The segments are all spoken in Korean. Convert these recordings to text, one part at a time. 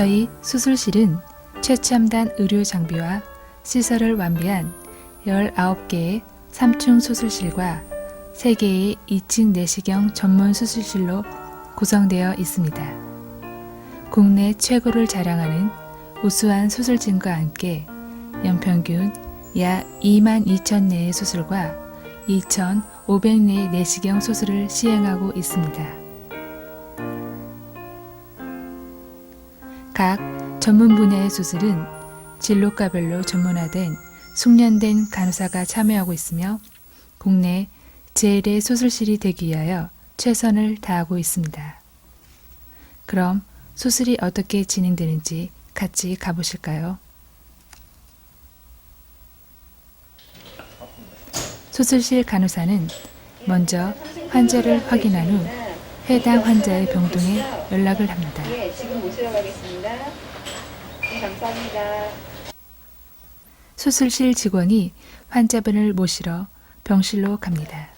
저희 수술실은 최첨단 의료 장비와 시설을 완비한 19개의 3층 수술실과 3개의 2층 내시경 전문 수술실로 구성되어 있습니다. 국내 최고를 자랑하는 우수한 수술진과 함께 연평균 약 2만 2천 내의 수술과 2,500 내의 내시경 수술을 시행하고 있습니다. 각 전문 분야의 수술은 진로과별로 전문화된 숙련된 간호사가 참여하고 있으며 국내 제1의 수술실이 되기 위하여 최선을 다하고 있습니다. 그럼 수술이 어떻게 진행되는지 같이 가보실까요? 수술실 간호사는 먼저 환자를 확인한 후 해당 환자의 병동에 연락을 합니다. 예, 지금 모시러 가겠습니다. 네, 감사합니다. 수술실 직원이 환자분을 모시러 병실로 갑니다.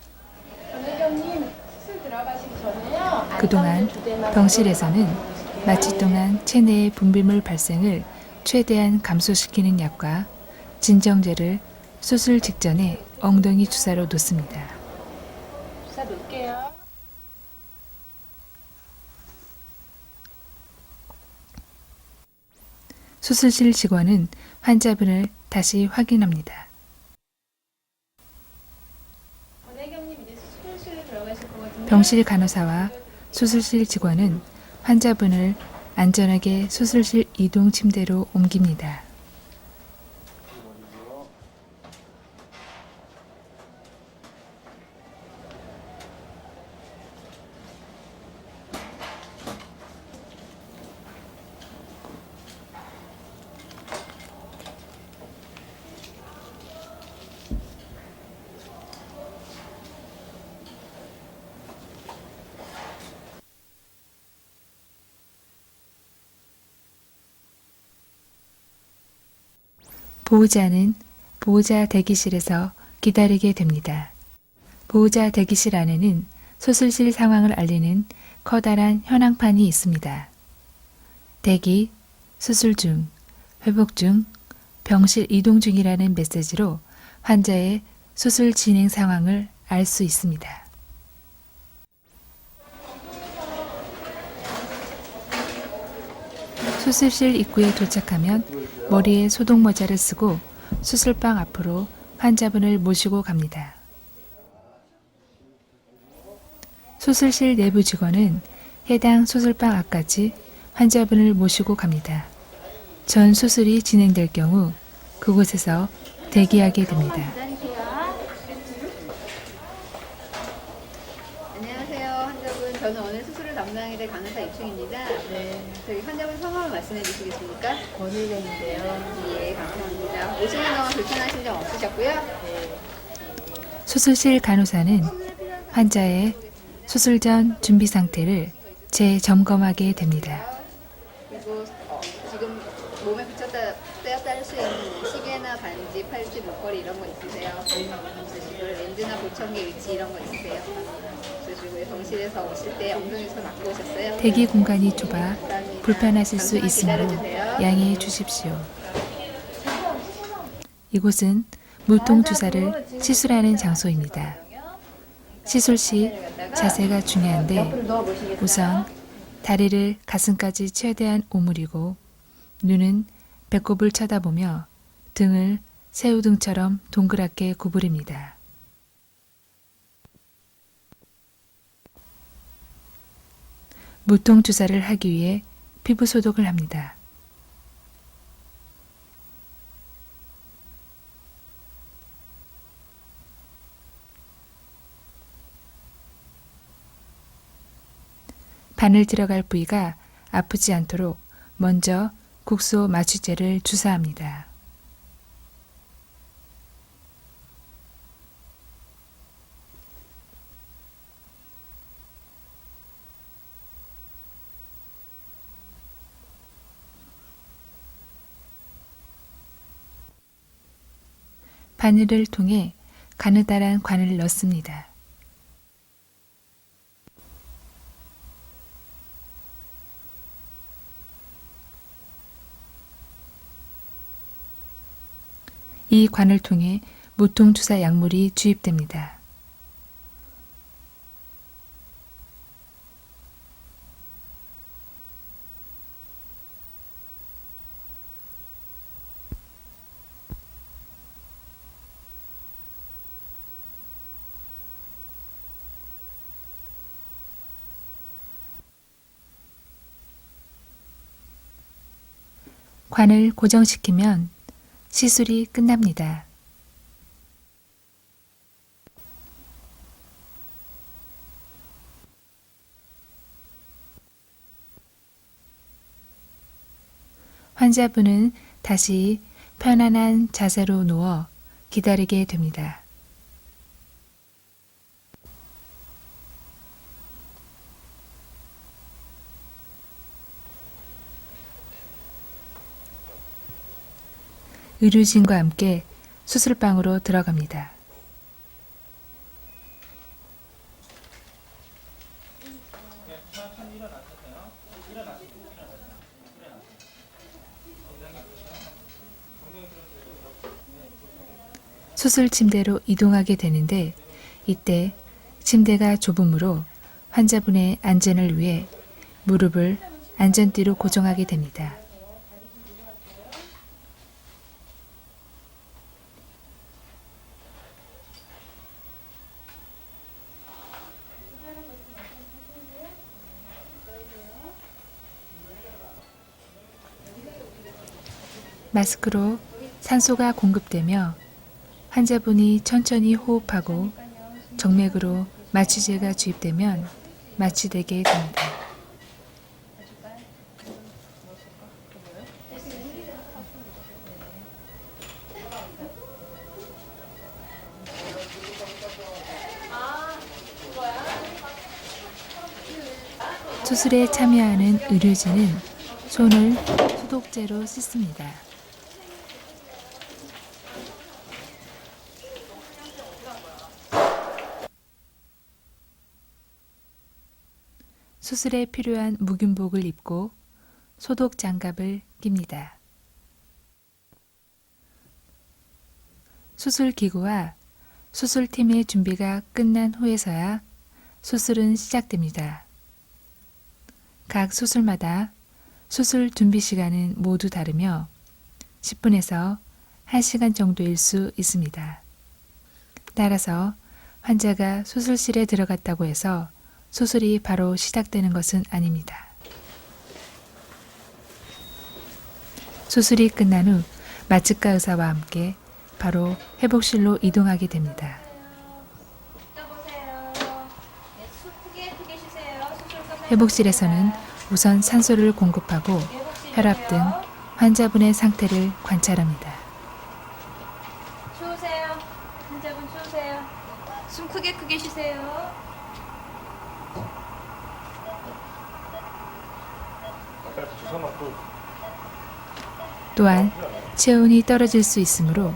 원장님 수술 들어가시기 전에요. 그동안 병실에서는 마취 동안 체내의 분비물 발생을 최대한 감소시키는 약과 진정제를 수술 직전에 엉덩이 주사로 놓습니다. 주사 놓을게요. 수술실 직원은 환자분을 다시 확인합니다. 병실 간호사와 수술실 직원은 환자분을 안전하게 수술실 이동 침대로 옮깁니다. 보호자는 보호자 대기실에서 기다리게 됩니다. 보호자 대기실 안에는 수술실 상황을 알리는 커다란 현황판이 있습니다. 대기, 수술 중, 회복 중, 병실 이동 중이라는 메시지로 환자의 수술 진행 상황을 알 수 있습니다. 수술실 입구에 도착하면 머리에 소독 모자를 쓰고 수술방 앞으로 환자분을 모시고 갑니다. 수술실 내부 직원은 해당 수술방 앞까지 환자분을 모시고 갑니다. 전 수술이 진행될 경우 그곳에서 대기하게 됩니다. 안녕하세요, 환자분. 저는 오늘 수술을 담당하게 될 간호사 입충입니다. 네, 저희 환자분 성함을 말씀해 주시겠습니까? 권일영인데요. 예, 감사합니다. 오시는 동안 불편하신 점 없으셨고요? 네, 수술실 간호사는 환자의 수술 전 준비 상태를 재점검하게 됩니다. 그리고 어, 지금 몸에 붙였다 떼었다 할 수 있는 시계나 반지, 팔찌, 목걸이 이런 거 있으세요? 없으시고 렌즈나 보청기 위치 이런 거 있으세요? 병실에서 오실 때 엉덩이 손 맞고 오셨어요? 대기 공간이 좁아. 불편하실 수 있으므로. 양해해 주십시오. 이곳은 무통 주사를 시술하는 장소입니다. 시술 시 자세가 중요한데 우선 다리를 가슴까지 최대한 오므리고 눈은 배꼽을 쳐다보며 등을 새우등처럼 동그랗게 구부립니다. 무통 주사를 하기 위해 피부 소독을 합니다. 바늘 들어갈 부위가 아프지 않도록 먼저 국소 마취제를 주사합니다. 바늘을 통해 가느다란 관을 넣습니다. 이 관을 통해 무통주사 약물이 주입됩니다. 관을 고정시키면 시술이 끝납니다. 환자분은 다시 편안한 자세로 누워 기다리게 됩니다. 의료진과 함께 수술방으로 들어갑니다. 수술 침대로 이동하게 되는데 이때 침대가 좁으므로 환자분의 안전을 위해 무릎을 안전띠로 고정하게 됩니다. 마스크로 산소가 공급되며 환자분이 천천히 호흡하고 정맥으로 마취제가 주입되면 마취되게 됩니다. 수술에 참여하는 의료진은 손을 소독제로 씻습니다. 수술에 필요한 묵윤복을 입고 소독 장갑을 낍니다. 수술 기구와 수술팀의 준비가 끝난 후에서야 수술은 시작됩니다. 각 수술마다 수술 준비 시간은 모두 다르며 10분에서 1시간 정도일 수 있습니다. 따라서 환자가 수술실에 들어갔다고 해서 수술이 바로 시작되는 것은 아닙니다. 수술이 끝난 후 마취과 의사와 함께 바로 회복실로 이동하게 됩니다. 회복실에서는 우선 산소를 공급하고. 혈압 등 환자분의 상태를 관찰합니다. 추우세요. 환자분 추우세요. 숨 크게 크게 쉬세요. 또한 체온이 떨어질 수 있으므로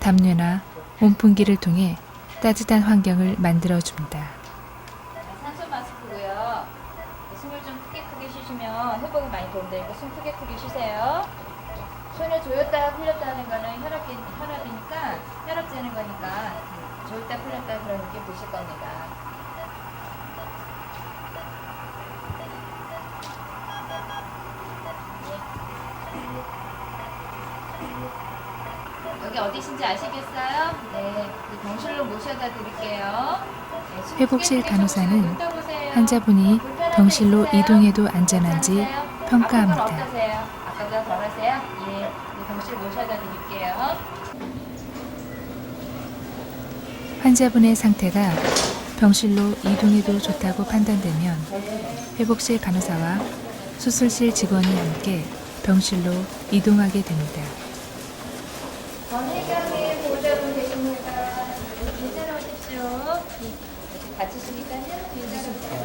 담요나 온풍기를 통해 따뜻한 환경을 만들어 줍니다. 산소 마스크고요. 숨을 좀 크게 크게 쉬시면 회복이 많이 도움되니까 숨 크게 크게 쉬세요. 손을 조였다 풀렸다 하는 거는 혈압, 혈압이니까 혈압 재는 거니까 조였다 풀렸다 그런 느낌 드실 겁니다. 어디신지 아시겠어요? 네, 그 병실로 모셔다 드릴게요. 네, 숨 회복실 간호사는. 환자분이 병실로? 이동해도 안전한지? 평가합니다. 아까보다 덜하세요? 예, 네, 병실 모셔다 드릴게요. 환자분의 상태가 병실로 이동해도 좋다고 판단되면 회복실 간호사와 수술실 직원이 함께 병실로 이동하게 됩니다. 보호자분. 다치시니까요. 괜찮으십시오.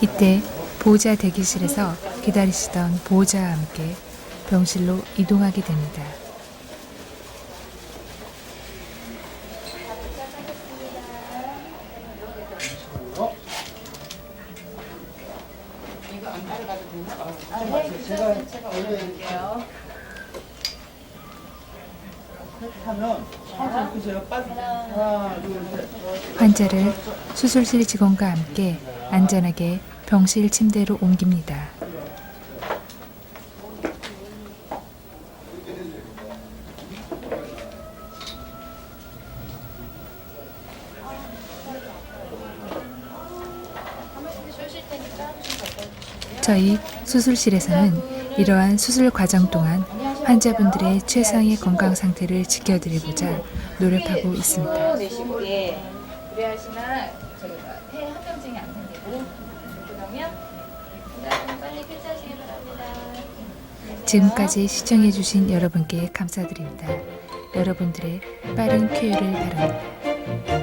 이때 보호자 대기실에서 기다리시던 보호자와 함께 병실로 이동하게 됩니다. 아, 네, 제가 제가 올려드릴게요. 하면 천천히 끄세요. 빨리. 하나, 둘, 셋. 환자를 수술실 직원과 함께 안전하게 병실 침대로 옮깁니다. 저희 수술실에서는 이러한 수술 과정 동안 환자분들의 최상의 건강 상태를 지켜드리고자 노력하고 있습니다. 내쉬고 예. 그래야지만 저희가 폐 합병증이 안 생기고 그러면 그다음 빨리 쾌차하시기 바랍니다. 지금까지 시청해주신 여러분께 감사드립니다. 여러분들의 빠른 쾌유를 바랍니다.